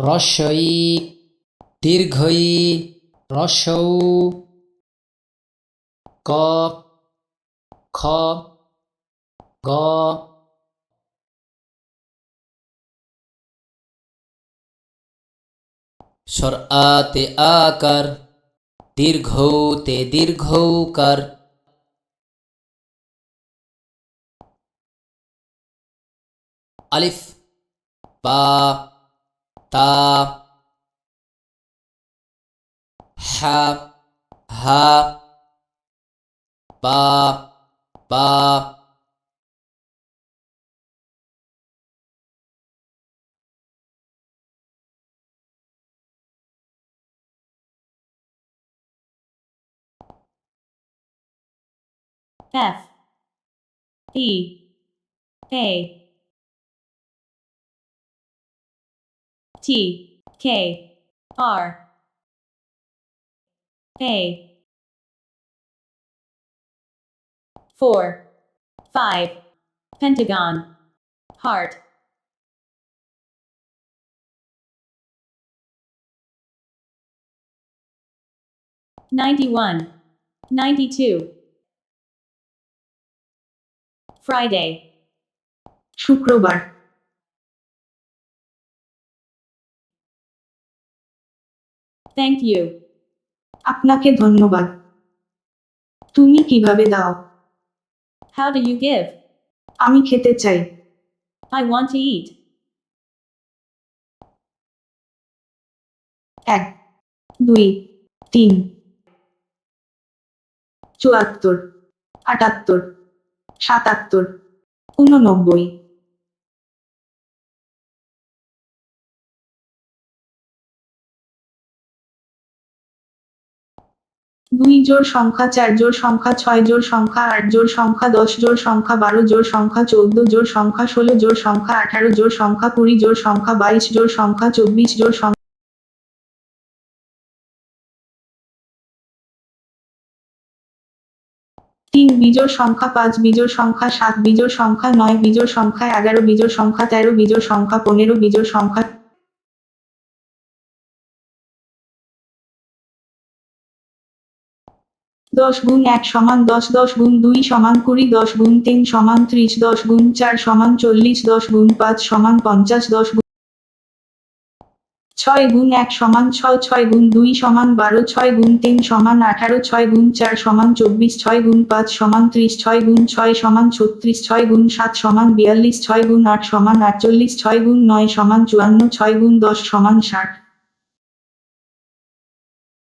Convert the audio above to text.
রস্বই দীর্ঘই রস্যৌ ক খ গ স্বর আতে আকার দীর্ঘতে দীর্ঘকার। আলিফ বা তা হা হা বা বা F E A T K R A 4 5 Pentagon Heart. Ninety one, ninety two, Friday, Shukrobar. Thank you আপনাকে ধন্যবাদ। তুমি কীভাবে দাও? How do you give? আমি খেতে চাই। I want to eat. এক দুই তিন। চুয়াত্তর আটাত্তর সাতাত্তর ঊননব্বই। দুই জোড় সংখ্যা চার জোড় সংখ্যা ছয় জোড় সংখ্যা আট জোড় সংখ্যা দশ জোড় সংখ্যা বারো জোড় সংখ্যা চোদ্দ জোড় সংখ্যা ষোলো জোড় সংখ্যা আঠারো জোড় সংখ্যা কুড়ি জোড় সংখ্যা বাইশ জোড় সংখ্যা চব্বিশ জোড় সংখ্যা তিন বিজোড় সংখ্যা পাঁচ বিজোড় সংখ্যা সাত বিজোড় সংখ্যা নয় বিজোড় সংখ্যা এগারো বিজোড় সংখ্যা তেরো বিজোড় সংখ্যা পনেরো বিজোড় সংখ্যা দশ গুণ এক সমান দশ দশ গুণ দুই সমান কুড়ি দশ গুণ তিন সমান ত্রিশ দশ গুণ চার সমান চল্লিশ দশ গুণ পাঁচ সমান পঞ্চাশ দশ গুণ ছয় গুণ এক সমান ছয় ছয় গুণ দুই সমান বারো ছয় গুণ তিন সমান আঠারো ছয় গুণ চার সমান চব্বিশ ছয় গুণ পাঁচ সমান ত্রিশ ছয় গুণ ছয় সমান ছত্রিশ ছয় গুণ সাত সমান বিয়াল্লিশ ছয় গুণ আট সমান আটচল্লিশ ছয় গুণ নয় সমান চুয়ান্ন ছয় গুণ দশ সমান ষাট